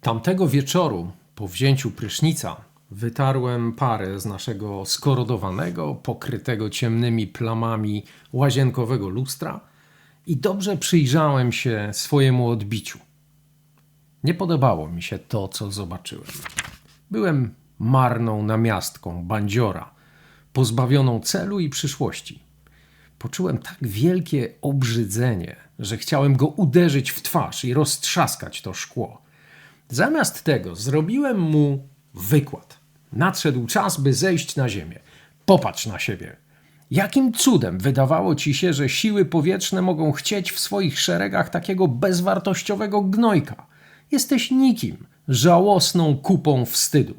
Tamtego wieczoru, po wzięciu prysznica, wytarłem parę z naszego skorodowanego, pokrytego ciemnymi plamami łazienkowego lustra i dobrze przyjrzałem się swojemu odbiciu. Nie podobało mi się to, co zobaczyłem. Byłem marną namiastką bandziora, pozbawioną celu i przyszłości. Poczułem tak wielkie obrzydzenie, że chciałem go uderzyć w twarz i roztrzaskać to szkło. Zamiast tego zrobiłem mu wykład. Nadszedł czas, by zejść na ziemię. Popatrz na siebie. Jakim cudem wydawało ci się, że siły powietrzne mogą chcieć w swoich szeregach takiego bezwartościowego gnojka? Jesteś nikim, żałosną kupą wstydu.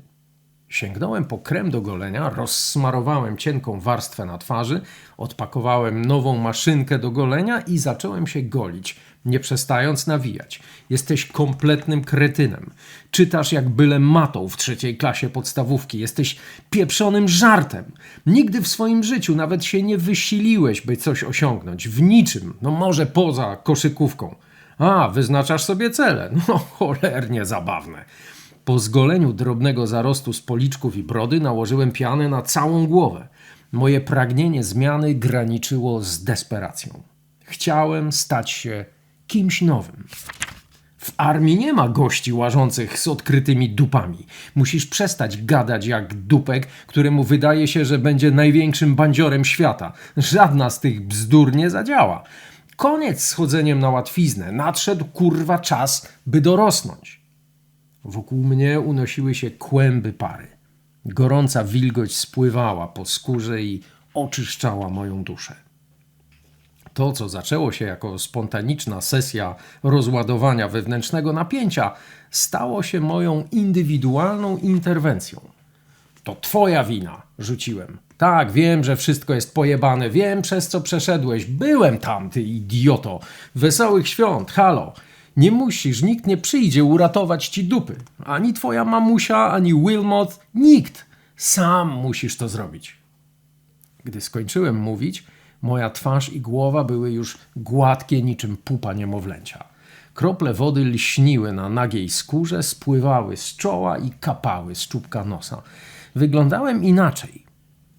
Sięgnąłem po krem do golenia, rozsmarowałem cienką warstwę na twarzy, odpakowałem nową maszynkę do golenia i zacząłem się golić, nie przestając nawijać. Jesteś kompletnym kretynem. Czytasz jak byle matą w trzeciej klasie podstawówki. Jesteś pieprzonym żartem. Nigdy w swoim życiu nawet się nie wysiliłeś, by coś osiągnąć. W niczym, no może poza koszykówką. A, wyznaczasz sobie cele. No cholernie zabawne. Po zgoleniu drobnego zarostu z policzków i brody nałożyłem pianę na całą głowę. Moje pragnienie zmiany graniczyło z desperacją. Chciałem stać się kimś nowym. W armii nie ma gości łażących z odkrytymi dupami. Musisz przestać gadać jak dupek, któremu wydaje się, że będzie największym bandziorem świata. Żadna z tych bzdur nie zadziała. Koniec z chodzeniem na łatwiznę. Nadszedł kurwa czas, by dorosnąć. Wokół mnie unosiły się kłęby pary. Gorąca wilgoć spływała po skórze i oczyszczała moją duszę. To, co zaczęło się jako spontaniczna sesja rozładowania wewnętrznego napięcia, stało się moją indywidualną interwencją. To twoja wina, rzuciłem. Tak, wiem, że wszystko jest pojebane, wiem przez co przeszedłeś. Byłem tam, ty idioto. Wesołych świąt, halo. Nie musisz, nikt nie przyjdzie uratować ci dupy. Ani twoja mamusia, ani Wilmot, nikt. Sam musisz to zrobić. Gdy skończyłem mówić, moja twarz i głowa były już gładkie niczym pupa niemowlęcia. Krople wody lśniły na nagiej skórze, spływały z czoła i kapały z czubka nosa. Wyglądałem inaczej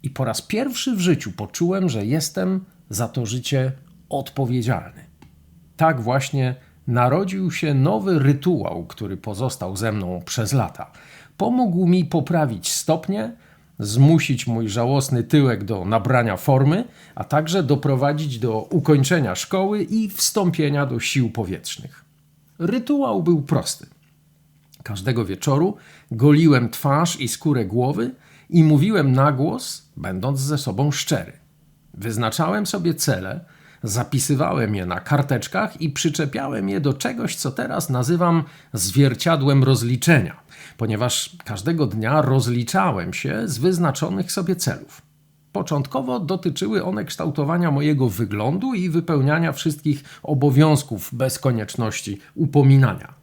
i po raz pierwszy w życiu poczułem, że jestem za to życie odpowiedzialny. Tak właśnie narodził się nowy rytuał, który pozostał ze mną przez lata. Pomógł mi poprawić stopnie, zmusić mój żałosny tyłek do nabrania formy, a także doprowadzić do ukończenia szkoły i wstąpienia do sił powietrznych. Rytuał był prosty. Każdego wieczoru goliłem twarz i skórę głowy i mówiłem na głos, będąc ze sobą szczery. Wyznaczałem sobie cele, zapisywałem je na karteczkach i przyczepiałem je do czegoś, co teraz nazywam zwierciadłem rozliczenia, ponieważ każdego dnia rozliczałem się z wyznaczonych sobie celów. Początkowo dotyczyły one kształtowania mojego wyglądu i wypełniania wszystkich obowiązków bez konieczności upominania.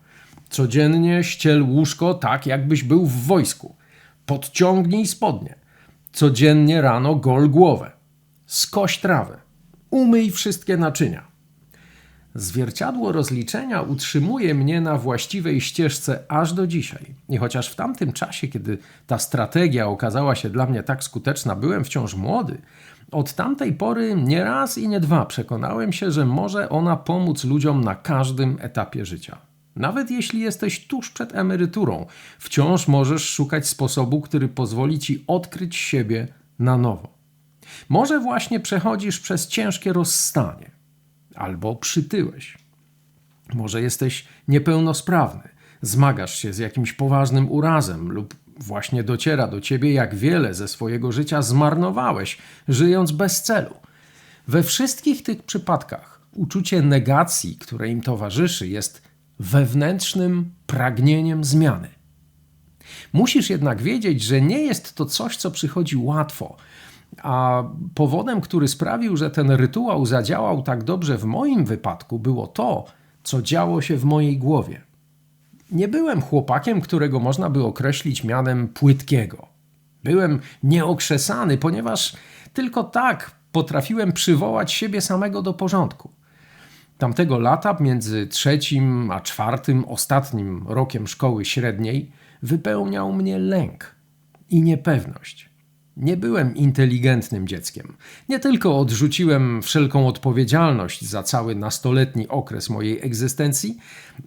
Codziennie ściel łóżko tak, jakbyś był w wojsku. Podciągnij spodnie. Codziennie rano gol głowę. Skoś trawę. Umyj wszystkie naczynia. Zwierciadło rozliczenia utrzymuje mnie na właściwej ścieżce aż do dzisiaj. I chociaż w tamtym czasie, kiedy ta strategia okazała się dla mnie tak skuteczna, byłem wciąż młody, od tamtej pory nie raz i nie dwa przekonałem się, że może ona pomóc ludziom na każdym etapie życia. Nawet jeśli jesteś tuż przed emeryturą, wciąż możesz szukać sposobu, który pozwoli ci odkryć siebie na nowo. Może właśnie przechodzisz przez ciężkie rozstanie, albo przytyłeś. Może jesteś niepełnosprawny, zmagasz się z jakimś poważnym urazem, lub właśnie dociera do ciebie, jak wiele ze swojego życia zmarnowałeś, żyjąc bez celu. We wszystkich tych przypadkach uczucie negacji, które im towarzyszy, jest wewnętrznym pragnieniem zmiany. Musisz jednak wiedzieć, że nie jest to coś, co przychodzi łatwo, a powodem, który sprawił, że ten rytuał zadziałał tak dobrze w moim wypadku, było to, co działo się w mojej głowie. Nie byłem chłopakiem, którego można by określić mianem płytkiego. Byłem nieokrzesany, ponieważ tylko tak potrafiłem przywołać siebie samego do porządku. Tamtego lata, między trzecim a czwartym, ostatnim rokiem szkoły średniej, wypełniał mnie lęk i niepewność. Nie byłem inteligentnym dzieckiem. Nie tylko odrzuciłem wszelką odpowiedzialność za cały nastoletni okres mojej egzystencji,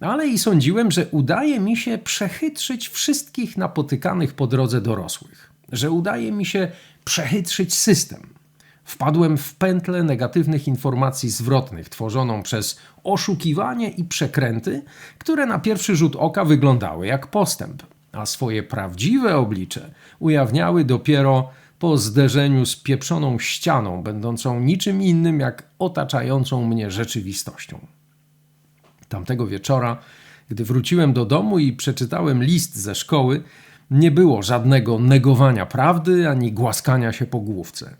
ale i sądziłem, że udaje mi się przechytrzyć wszystkich napotykanych po drodze dorosłych, że udaje mi się przechytrzyć system. Wpadłem w pętlę negatywnych informacji zwrotnych, tworzoną przez oszukiwanie i przekręty, które na pierwszy rzut oka wyglądały jak postęp, a swoje prawdziwe oblicze ujawniały dopiero po zderzeniu z pieprzoną ścianą, będącą niczym innym jak otaczającą mnie rzeczywistością. Tamtego wieczora, gdy wróciłem do domu i przeczytałem list ze szkoły, nie było żadnego negowania prawdy ani głaskania się po główce.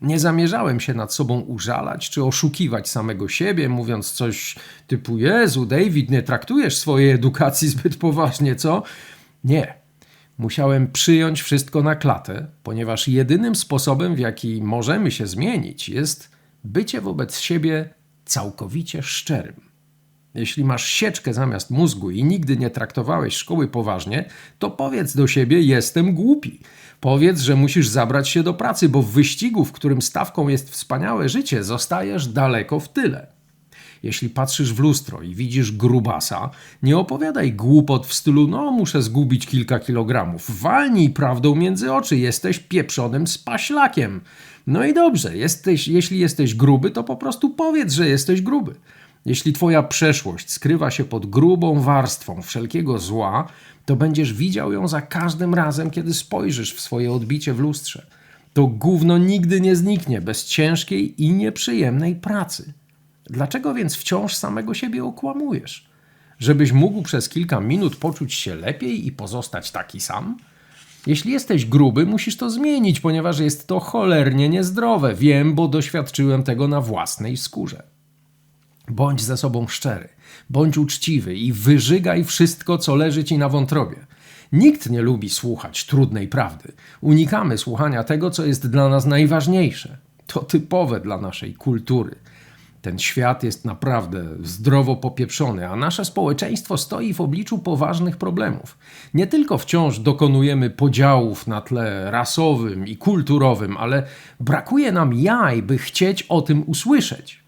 Nie zamierzałem się nad sobą użalać czy oszukiwać samego siebie, mówiąc coś typu: Jezu, David, nie traktujesz swojej edukacji zbyt poważnie, co? Nie. Musiałem przyjąć wszystko na klatę, ponieważ jedynym sposobem, w jaki możemy się zmienić, jest bycie wobec siebie całkowicie szczerym. Jeśli masz sieczkę zamiast mózgu i nigdy nie traktowałeś szkoły poważnie, to powiedz do siebie: Jestem głupi. Powiedz, że musisz zabrać się do pracy, bo w wyścigu, w którym stawką jest wspaniałe życie, zostajesz daleko w tyle. Jeśli patrzysz w lustro i widzisz grubasa, nie opowiadaj głupot w stylu: No, muszę zgubić kilka kilogramów. Walnij prawdą między oczy, jesteś pieprzonym spaślakiem. No i dobrze, jesteś, jeśli jesteś gruby, to po prostu powiedz, że jesteś gruby. Jeśli Twoja przeszłość skrywa się pod grubą warstwą wszelkiego zła, to będziesz widział ją za każdym razem, kiedy spojrzysz w swoje odbicie w lustrze. To gówno nigdy nie zniknie bez ciężkiej i nieprzyjemnej pracy. Dlaczego więc wciąż samego siebie okłamujesz? Żebyś mógł przez kilka minut poczuć się lepiej i pozostać taki sam? Jeśli jesteś gruby, musisz to zmienić, ponieważ jest to cholernie niezdrowe. Wiem, bo doświadczyłem tego na własnej skórze. Bądź ze sobą szczery, bądź uczciwy i wyżygaj wszystko, co leży ci na wątrobie. Nikt nie lubi słuchać trudnej prawdy. Unikamy słuchania tego, co jest dla nas najważniejsze. To typowe dla naszej kultury. Ten świat jest naprawdę zdrowo popieprzony, a nasze społeczeństwo stoi w obliczu poważnych problemów. Nie tylko wciąż dokonujemy podziałów na tle rasowym i kulturowym, ale brakuje nam jaj, by chcieć o tym usłyszeć.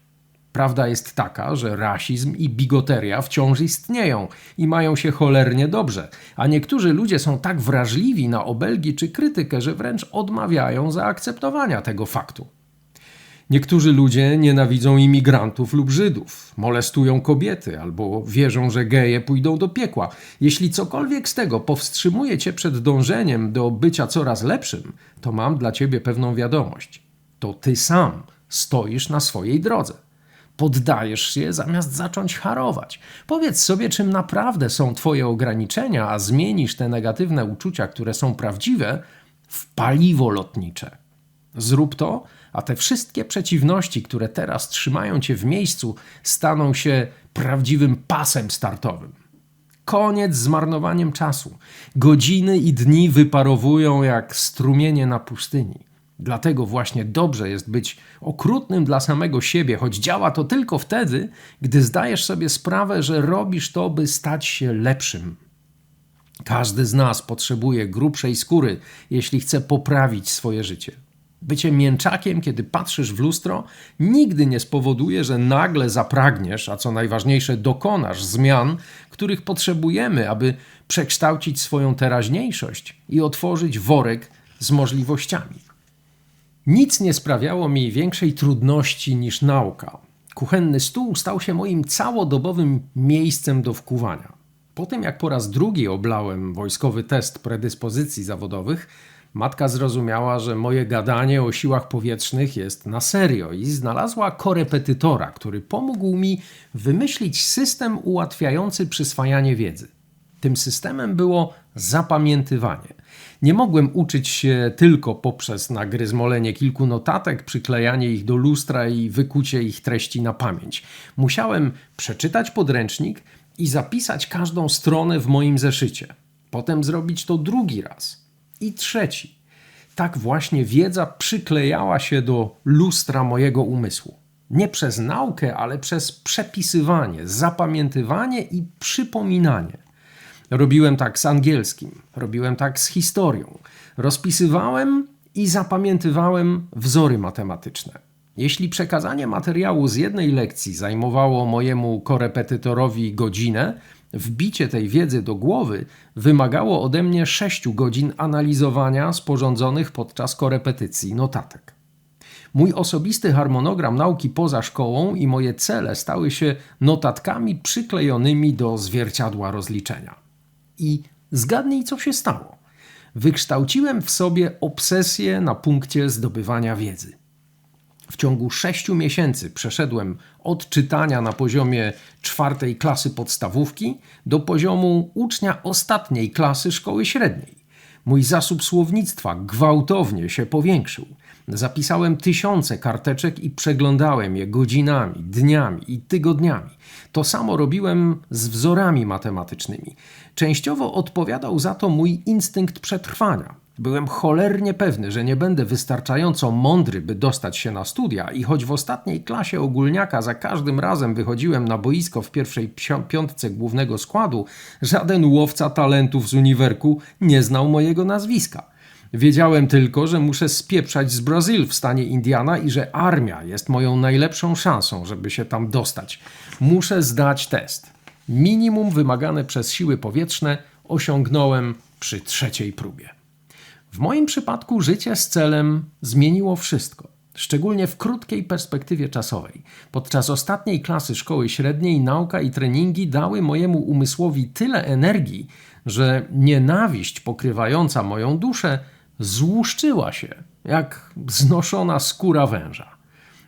Prawda jest taka, że rasizm i bigoteria wciąż istnieją i mają się cholernie dobrze, a niektórzy ludzie są tak wrażliwi na obelgi czy krytykę, że wręcz odmawiają zaakceptowania tego faktu. Niektórzy ludzie nienawidzą imigrantów lub Żydów, molestują kobiety albo wierzą, że geje pójdą do piekła. Jeśli cokolwiek z tego powstrzymuje cię przed dążeniem do bycia coraz lepszym, to mam dla ciebie pewną wiadomość. To ty sam stoisz na swojej drodze poddajesz się zamiast zacząć harować. Powiedz sobie, czym naprawdę są Twoje ograniczenia, a zmienisz te negatywne uczucia, które są prawdziwe, w paliwo lotnicze. Zrób to, a te wszystkie przeciwności, które teraz trzymają Cię w miejscu, staną się prawdziwym pasem startowym. Koniec z marnowaniem czasu. Godziny i dni wyparowują jak strumienie na pustyni. Dlatego właśnie dobrze jest być okrutnym dla samego siebie, choć działa to tylko wtedy, gdy zdajesz sobie sprawę, że robisz to, by stać się lepszym. Każdy z nas potrzebuje grubszej skóry, jeśli chce poprawić swoje życie. Bycie mięczakiem, kiedy patrzysz w lustro, nigdy nie spowoduje, że nagle zapragniesz, a co najważniejsze, dokonasz zmian, których potrzebujemy, aby przekształcić swoją teraźniejszość i otworzyć worek z możliwościami. Nic nie sprawiało mi większej trudności niż nauka. Kuchenny stół stał się moim całodobowym miejscem do wkuwania. Po tym, jak po raz drugi oblałem wojskowy test predyspozycji zawodowych, matka zrozumiała, że moje gadanie o siłach powietrznych jest na serio i znalazła korepetytora, który pomógł mi wymyślić system ułatwiający przyswajanie wiedzy. Tym systemem było zapamiętywanie. Nie mogłem uczyć się tylko poprzez nagryzmolenie kilku notatek, przyklejanie ich do lustra i wykucie ich treści na pamięć. Musiałem przeczytać podręcznik i zapisać każdą stronę w moim zeszycie. Potem zrobić to drugi raz i trzeci. Tak właśnie wiedza przyklejała się do lustra mojego umysłu. Nie przez naukę, ale przez przepisywanie, zapamiętywanie i przypominanie. Robiłem tak z angielskim, robiłem tak z historią. Rozpisywałem i zapamiętywałem wzory matematyczne. Jeśli przekazanie materiału z jednej lekcji zajmowało mojemu korepetytorowi godzinę, wbicie tej wiedzy do głowy wymagało ode mnie 6 godzin analizowania sporządzonych podczas korepetycji notatek. Mój osobisty harmonogram nauki poza szkołą i moje cele stały się notatkami przyklejonymi do zwierciadła rozliczenia. I zgadnij, co się stało. Wykształciłem w sobie obsesję na punkcie zdobywania wiedzy. W ciągu sześciu miesięcy przeszedłem od czytania na poziomie czwartej klasy podstawówki do poziomu ucznia ostatniej klasy szkoły średniej. Mój zasób słownictwa gwałtownie się powiększył. Zapisałem tysiące karteczek i przeglądałem je godzinami, dniami i tygodniami. To samo robiłem z wzorami matematycznymi. Częściowo odpowiadał za to mój instynkt przetrwania. Byłem cholernie pewny, że nie będę wystarczająco mądry, by dostać się na studia, i choć w ostatniej klasie ogólniaka za każdym razem wychodziłem na boisko w pierwszej piątce głównego składu, żaden łowca talentów z uniwerku nie znał mojego nazwiska. Wiedziałem tylko, że muszę spieprzać z Brazil w stanie Indiana i że armia jest moją najlepszą szansą, żeby się tam dostać. Muszę zdać test. Minimum wymagane przez siły powietrzne osiągnąłem przy trzeciej próbie. W moim przypadku życie z celem zmieniło wszystko, szczególnie w krótkiej perspektywie czasowej. Podczas ostatniej klasy szkoły średniej nauka i treningi dały mojemu umysłowi tyle energii, że nienawiść pokrywająca moją duszę złuszczyła się, jak znoszona skóra węża.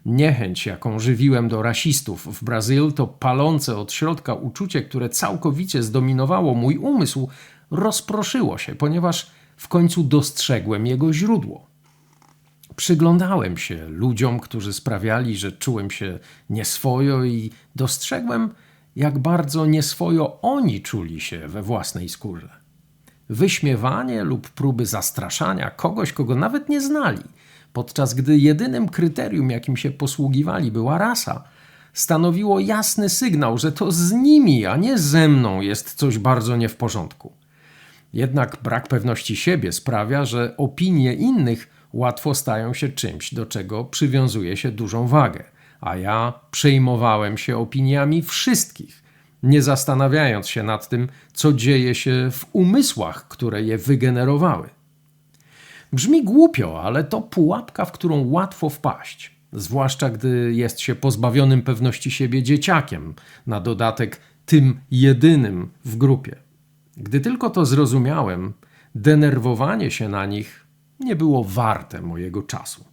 Niechęć, jaką żywiłem do rasistów w Brazylii, to palące od środka uczucie, które całkowicie zdominowało mój umysł, rozproszyło się, ponieważ w końcu dostrzegłem jego źródło. Przyglądałem się ludziom, którzy sprawiali, że czułem się nieswojo i dostrzegłem, jak bardzo nieswojo oni czuli się we własnej skórze. Wyśmiewanie lub próby zastraszania kogoś, kogo nawet nie znali, podczas gdy jedynym kryterium, jakim się posługiwali, była rasa, stanowiło jasny sygnał, że to z nimi, a nie ze mną jest coś bardzo nie w porządku. Jednak brak pewności siebie sprawia, że opinie innych łatwo stają się czymś, do czego przywiązuje się dużą wagę, a ja przejmowałem się opiniami wszystkich, nie zastanawiając się nad tym, co dzieje się w umysłach, które je wygenerowały. Brzmi głupio, ale to pułapka, w którą łatwo wpaść, zwłaszcza gdy jest się pozbawionym pewności siebie dzieciakiem, na dodatek tym jedynym w grupie. Gdy tylko to zrozumiałem, denerwowanie się na nich nie było warte mojego czasu.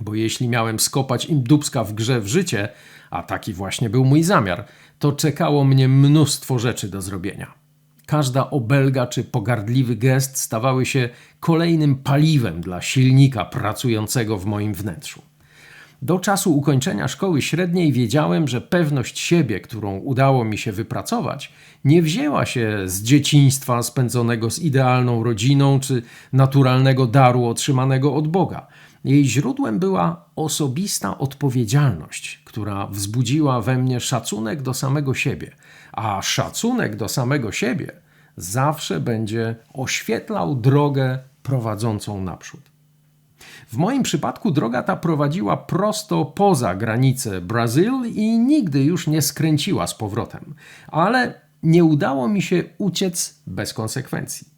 Bo jeśli miałem skopać im dubska w grze w życie, a taki właśnie był mój zamiar, to czekało mnie mnóstwo rzeczy do zrobienia. Każda obelga czy pogardliwy gest stawały się kolejnym paliwem dla silnika pracującego w moim wnętrzu. Do czasu ukończenia szkoły średniej wiedziałem, że pewność siebie, którą udało mi się wypracować, nie wzięła się z dzieciństwa spędzonego z idealną rodziną czy naturalnego daru otrzymanego od Boga. Jej źródłem była osobista odpowiedzialność, która wzbudziła we mnie szacunek do samego siebie, a szacunek do samego siebie zawsze będzie oświetlał drogę prowadzącą naprzód. W moim przypadku droga ta prowadziła prosto poza granice Brazylii i nigdy już nie skręciła z powrotem, ale nie udało mi się uciec bez konsekwencji.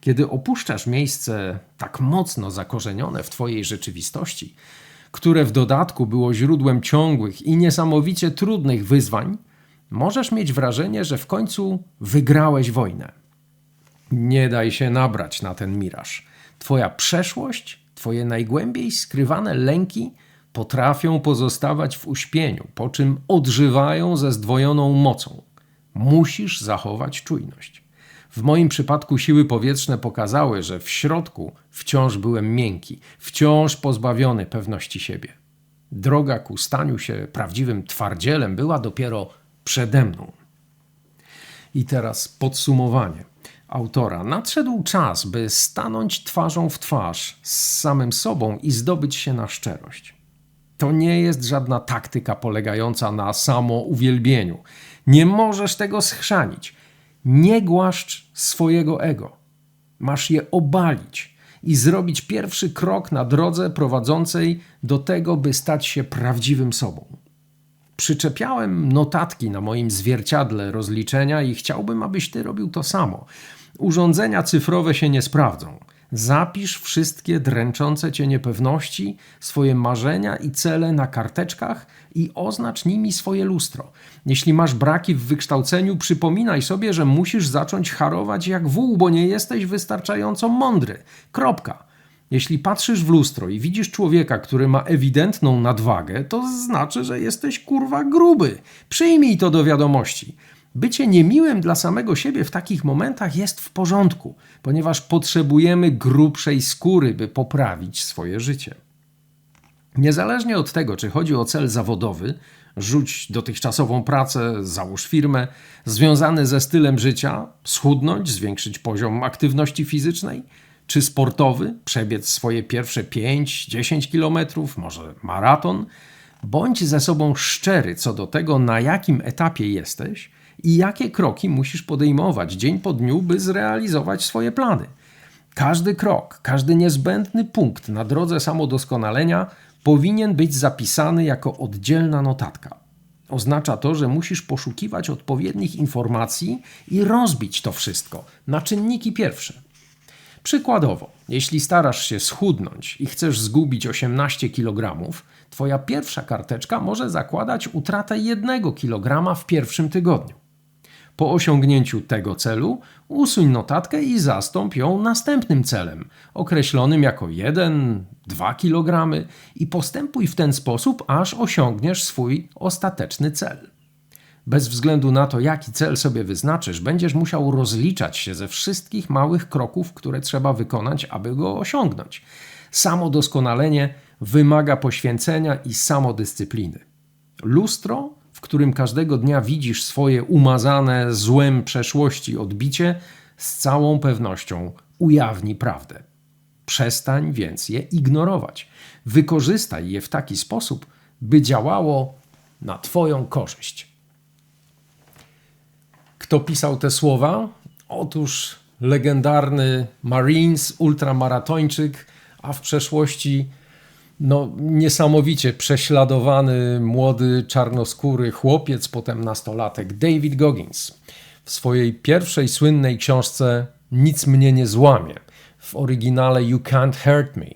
Kiedy opuszczasz miejsce tak mocno zakorzenione w Twojej rzeczywistości, które w dodatku było źródłem ciągłych i niesamowicie trudnych wyzwań, możesz mieć wrażenie, że w końcu wygrałeś wojnę. Nie daj się nabrać na ten miraż. Twoja przeszłość Twoje najgłębiej skrywane lęki potrafią pozostawać w uśpieniu, po czym odżywają ze zdwojoną mocą. Musisz zachować czujność. W moim przypadku siły powietrzne pokazały, że w środku wciąż byłem miękki, wciąż pozbawiony pewności siebie. Droga ku staniu się prawdziwym twardzielem była dopiero przede mną. I teraz podsumowanie autora. Nadszedł czas, by stanąć twarzą w twarz z samym sobą i zdobyć się na szczerość. To nie jest żadna taktyka polegająca na samouwielbieniu. Nie możesz tego schrzanić. Nie głaszcz swojego ego. Masz je obalić i zrobić pierwszy krok na drodze prowadzącej do tego, by stać się prawdziwym sobą. Przyczepiałem notatki na moim zwierciadle rozliczenia i chciałbym, abyś ty robił to samo. Urządzenia cyfrowe się nie sprawdzą. Zapisz wszystkie dręczące cię niepewności, swoje marzenia i cele na karteczkach i oznacz nimi swoje lustro. Jeśli masz braki w wykształceniu, przypominaj sobie, że musisz zacząć harować jak wół, bo nie jesteś wystarczająco mądry. Kropka. Jeśli patrzysz w lustro i widzisz człowieka, który ma ewidentną nadwagę, to znaczy, że jesteś kurwa gruby. Przyjmij to do wiadomości. Bycie niemiłym dla samego siebie w takich momentach jest w porządku, ponieważ potrzebujemy grubszej skóry, by poprawić swoje życie. Niezależnie od tego, czy chodzi o cel zawodowy, rzuć dotychczasową pracę, załóż firmę, związany ze stylem życia, schudnąć, zwiększyć poziom aktywności fizycznej, czy sportowy, przebiec swoje pierwsze 5-10 kilometrów, może maraton, bądź ze sobą szczery co do tego, na jakim etapie jesteś i jakie kroki musisz podejmować dzień po dniu, by zrealizować swoje plany. Każdy krok, każdy niezbędny punkt na drodze samodoskonalenia powinien być zapisany jako oddzielna notatka. Oznacza to, że musisz poszukiwać odpowiednich informacji i rozbić to wszystko na czynniki pierwsze. Przykładowo, jeśli starasz się schudnąć i chcesz zgubić 18 kg, twoja pierwsza karteczka może zakładać utratę 1 kg w pierwszym tygodniu. Po osiągnięciu tego celu usuń notatkę i zastąp ją następnym celem, określonym jako 1-2 kg i postępuj w ten sposób, aż osiągniesz swój ostateczny cel. Bez względu na to, jaki cel sobie wyznaczysz, będziesz musiał rozliczać się ze wszystkich małych kroków, które trzeba wykonać, aby go osiągnąć. Samo doskonalenie wymaga poświęcenia i samodyscypliny. Lustro, którym każdego dnia widzisz swoje umazane złem przeszłości odbicie, z całą pewnością ujawni prawdę. Przestań więc je ignorować. Wykorzystaj je w taki sposób, by działało na Twoją korzyść. Kto pisał te słowa? Otóż legendarny Marines, ultramaratończyk, a w przeszłości no, niesamowicie prześladowany młody czarnoskóry chłopiec, potem nastolatek David Goggins. W swojej pierwszej słynnej książce Nic mnie nie złamie, w oryginale You Can't Hurt Me,